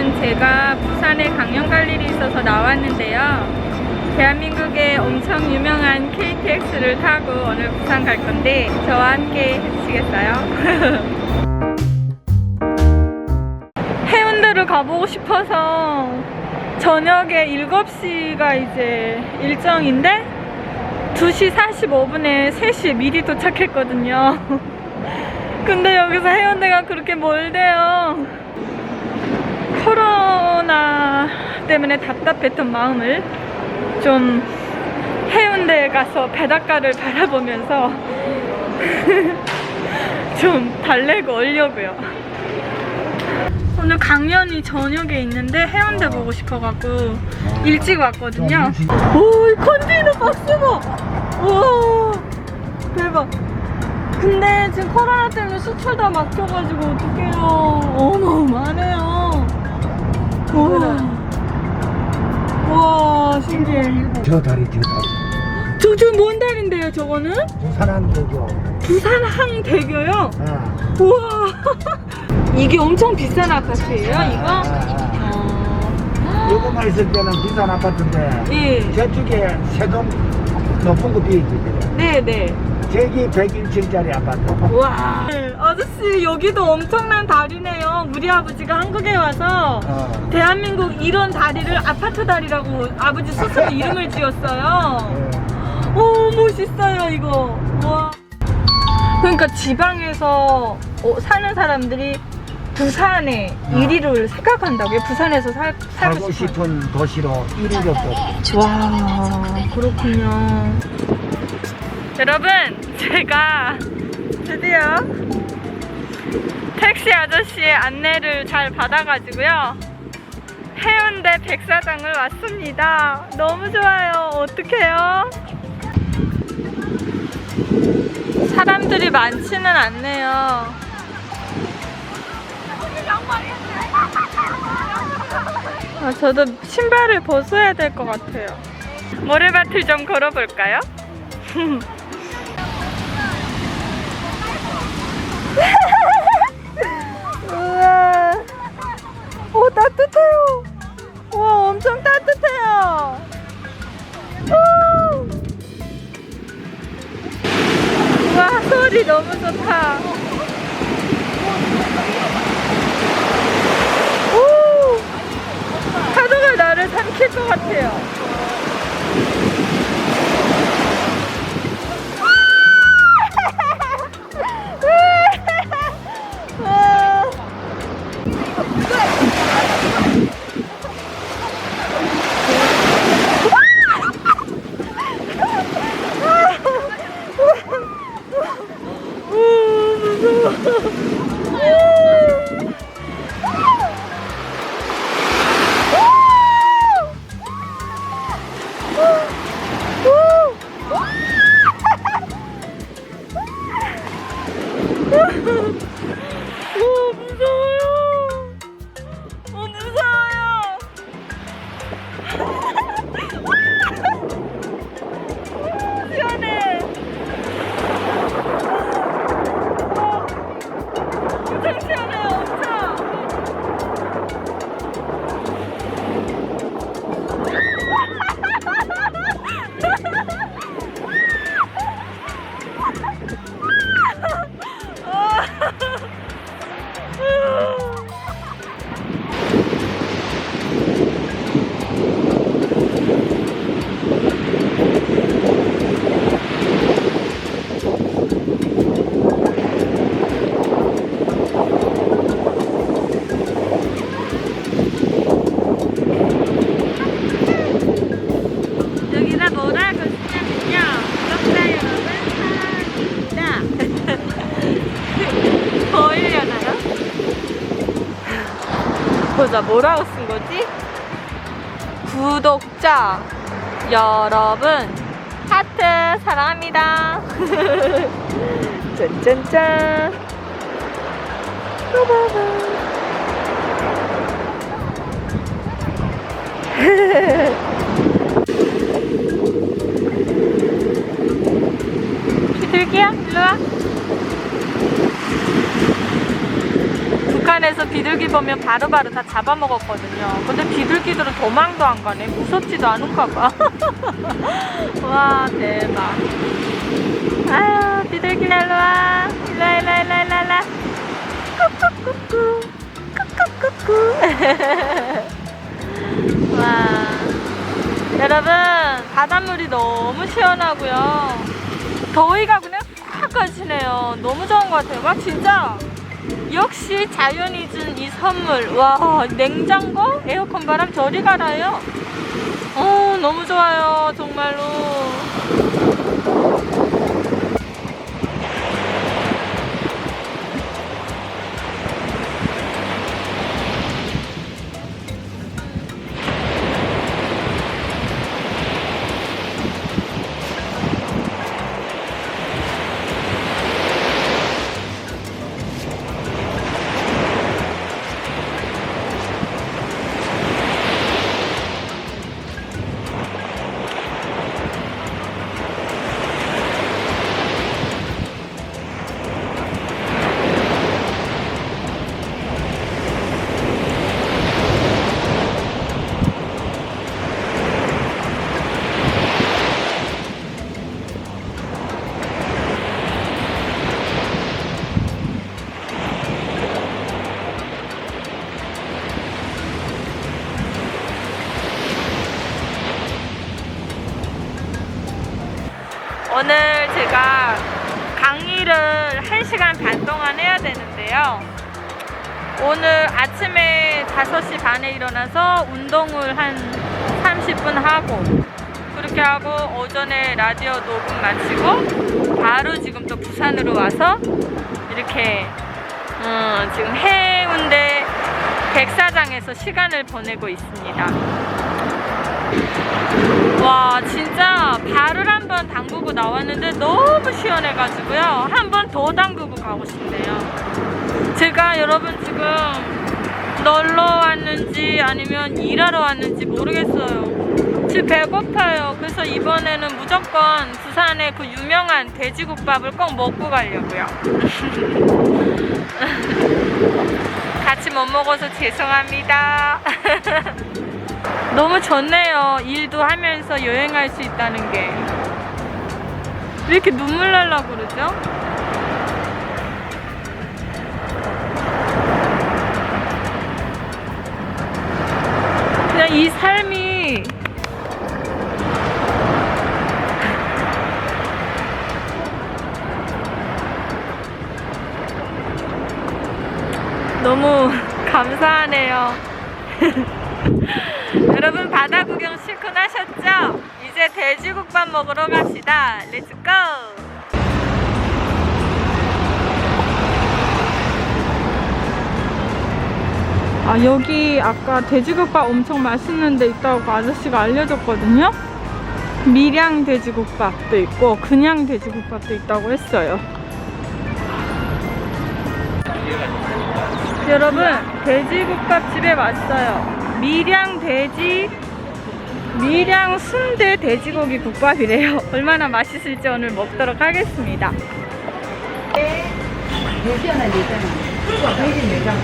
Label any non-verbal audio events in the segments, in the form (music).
여러분, 제가 부산에 강연 갈 일이 있어서 나왔는데요. 대한민국의 엄청 유명한 KTX를 타고 오늘 부산 갈 건데 저와 함께 해주시겠어요? (laughs) 해운대를 가보고 싶어서 저녁에 7시가 이제 일정인데 2시 45분에 3시에 미리 도착했거든요. (laughs) 근데 여기서 해운대가 그렇게 멀대요. 코로나 때문에 답답했던 마음을 좀 해운대에 가서 바닷가를 바라보면서 (laughs) 좀 달래고 오려고요. 오늘 강연이 저녁에 있는데 해운대 보고 싶어갖고 일찍 왔거든요. 오, 이 컨테이너 봐! 우와, 대박. 근데 지금 코로나 때문에 수출 다 막혀가지고 어떡해요. 어마어마하네요. 우와. 우와, 신기해. 저 다리 저 다리 저, 저, 뭔 달인데요, 저거는? 부산항 대교 부산 항대교요? 아, 우와. (laughs) 이게 엄청 비싼 아파트예요, 아, 이거? 아, 아. 어. 요거만 있을 때는 비싼 아파트인데 예. 저쪽에 세동 높은 거 비어 있거든요 네네. 저기 101층짜리 아파트 와. 아저씨, 여기도 엄청난 다리네요. 우리 아버지가 한국에 와서 어. 대한민국 이런 다리를 아파트 다리라고 아버지 스스로 (laughs) 이름을 지었어요. 예. 오, 멋있어요, 이거. 와. 그러니까 지방에서 어, 사는 사람들이 부산에 어. 1위를 생각한다고요? 부산에서 살, 살고 살고 싶은. 도시로 1위로 뽑 와, 그렇군요. 여러분, 제가 드디어 택시 아저씨의 안내를 잘 받아가지고요. 해운대 백사장을 왔습니다. 너무 좋아요. 어떡해요? 사람들이 많지는 않네요. 아, 저도 신발을 벗어야 될 것 같아요. 모래밭을 좀 걸어볼까요? (laughs) 우와. 오, 따뜻해요. 와, 엄청 따뜻해요. 우. 와, 소리 너무 좋다. 오! 파도가 나를 삼킬 것 같아요. 보자, 뭐라고 쓴 거지? 구독자 여러분 하트 사랑합니다. 짠짠짠. 빠바바. 비둘기야, 일로 와. 북한에서 비둘기 보러 거면 바로바로 다 잡아먹었거든요. 근데 비둘기들은 도망도 안 가네. 무섭지도 않은가 봐. (laughs) 와, 대박. 아유, 비둘기 날로 와. 일로와, 일로와, 일로와, 일로와. 꾹꾹꾹꾹. 꾹꾹꾹꾹. (laughs) 와. 여러분, 바닷물이 너무 시원하고요. 더위가 그냥 팍 가시네요. 너무 좋은 것 같아요. 와, 진짜. 역시 자연이 준 이 선물. 와, 냉장고? 에어컨 바람 저리 갈아요. 어, 너무 좋아요. 정말로. 오늘 제가 강의를 1시간 반 동안 해야 되는데요. 오늘 아침에 5시 반에 일어나서 운동을 한 30분 하고 그렇게 하고 오전에 라디오 녹음 마치고 바로 지금 또 부산으로 와서 이렇게 어, 지금 해운대 백사장에서 시간을 보내고 있습니다. 와 진짜 발을 한번 담그고 나왔는데 너무 시원해가지고요. 한번 더 담그고 가고 싶네요. 제가 여러분 지금 놀러 왔는지 아니면 일하러 왔는지 모르겠어요. 지금 배고파요. 그래서 이번에는 무조건 부산의 그 유명한 돼지국밥을 꼭 먹고 가려고요. (laughs) 같이 못 먹어서 죄송합니다 (laughs) 너무 좋네요. 일도 하면서 여행할 수 있다는 게. 왜 이렇게 눈물 날라 그러죠? 그냥 이 삶이 너무 (laughs) 감사하네요. (laughs) 여러분 바다 구경 실컷 하셨죠? 이제 돼지국밥 먹으러 갑시다. 렛츠고! 아 여기 아까 돼지국밥 엄청 맛있는 데 있다고 아저씨가 알려줬거든요. 밀양 돼지국밥도 있고 그냥 돼지국밥도 있다고 했어요. 여러분 돼지국밥 집에 왔어요. 밀양 돼지 밀양 순대 돼지고기 국밥이래요. (laughs) 얼마나 맛있을지 오늘 먹도록 하겠습니다. 내잖아, 내잖아. 돼지 내장.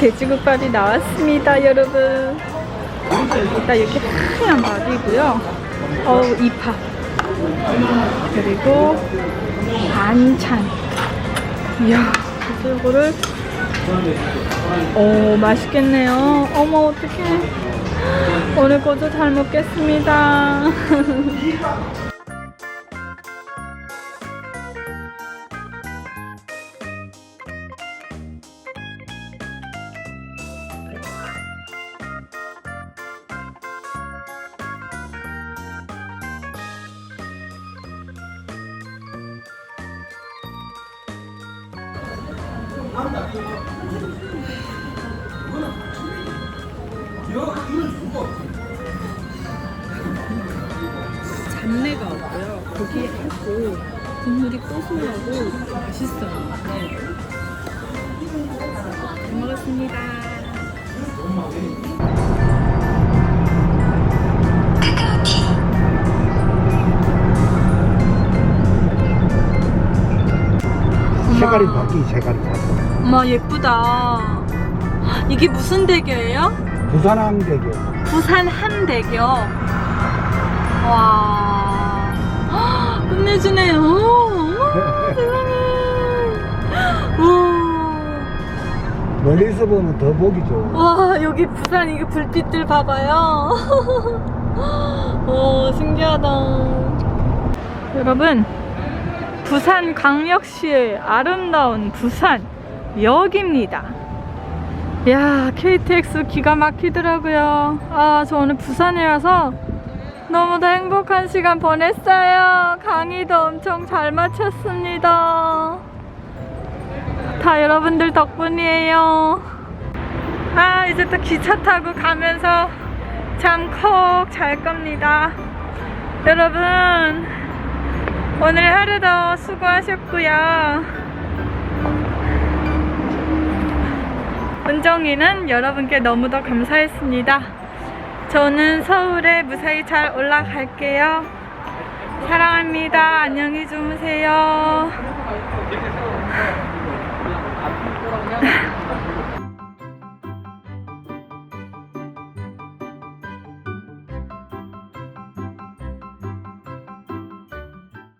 돼지국밥이 나왔습니다, 여러분. 일단 이렇게 하얀 밥이고요. 어우, 이파. 그리고 반찬. 이야, 이거를. 오, 맛있겠네요. 어머, 어떡해. 오늘 것도 잘 먹겠습니다. (laughs) 잡내가 없고요. 고기에 하고 국물이 고소하고 맛있어요. 네. 잘 먹었습니다. 색깔이 바뀌 색깔이 바뀌어. 엄마 예쁘다. 이게 무슨 대교예요? 부산항 대교. 부산 함대교. 와. 헉, 끝내주네요. 세상에. 멀리서 보면 더 보기 좋아. 와 여기 부산 이게 불빛들 봐봐요. (laughs) 오 신기하다. 여러분 부산 광역시의 아름다운 부산역입니다. 야 KTX 기가 막히더라고요. 아 저 오늘 부산에 와서 너무도 행복한 시간 보냈어요. 강의도 엄청 잘 마쳤습니다. 다 여러분들 덕분이에요. 아, 이제 또 기차 타고 가면서 잠 콕 잘 겁니다. 여러분, 오늘 하루도 수고하셨고요. 은정이는 여러분께 너무도 감사했습니다. 저는 서울에 무사히 잘 올라갈게요. 사랑합니다. 안녕히 주무세요.